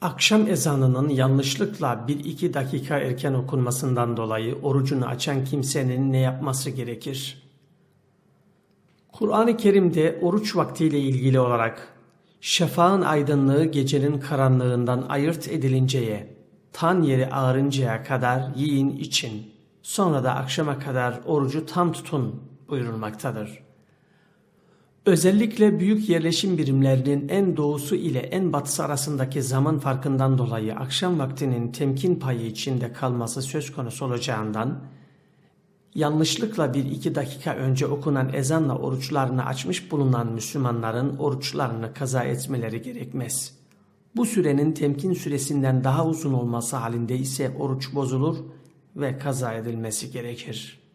Akşam ezanının yanlışlıkla 1-2 dakika erken okunmasından dolayı orucunu açan kimsenin ne yapması gerekir? Kur'an-ı Kerim'de oruç vaktiyle ilgili olarak şafağın aydınlığı gecenin karanlığından ayırt edilinceye, tan yeri ağarıncaya kadar yiyin için, sonra da akşama kadar orucu tam tutun buyurulmaktadır. Özellikle büyük yerleşim birimlerinin en doğusu ile en batısı arasındaki zaman farkından dolayı akşam vaktinin temkin payı içinde kalması söz konusu olacağından, yanlışlıkla bir iki dakika önce okunan ezanla oruçlarını açmış bulunan Müslümanların oruçlarını kaza etmeleri gerekmez. Bu sürenin temkin süresinden daha uzun olması halinde ise oruç bozulur ve kaza edilmesi gerekir.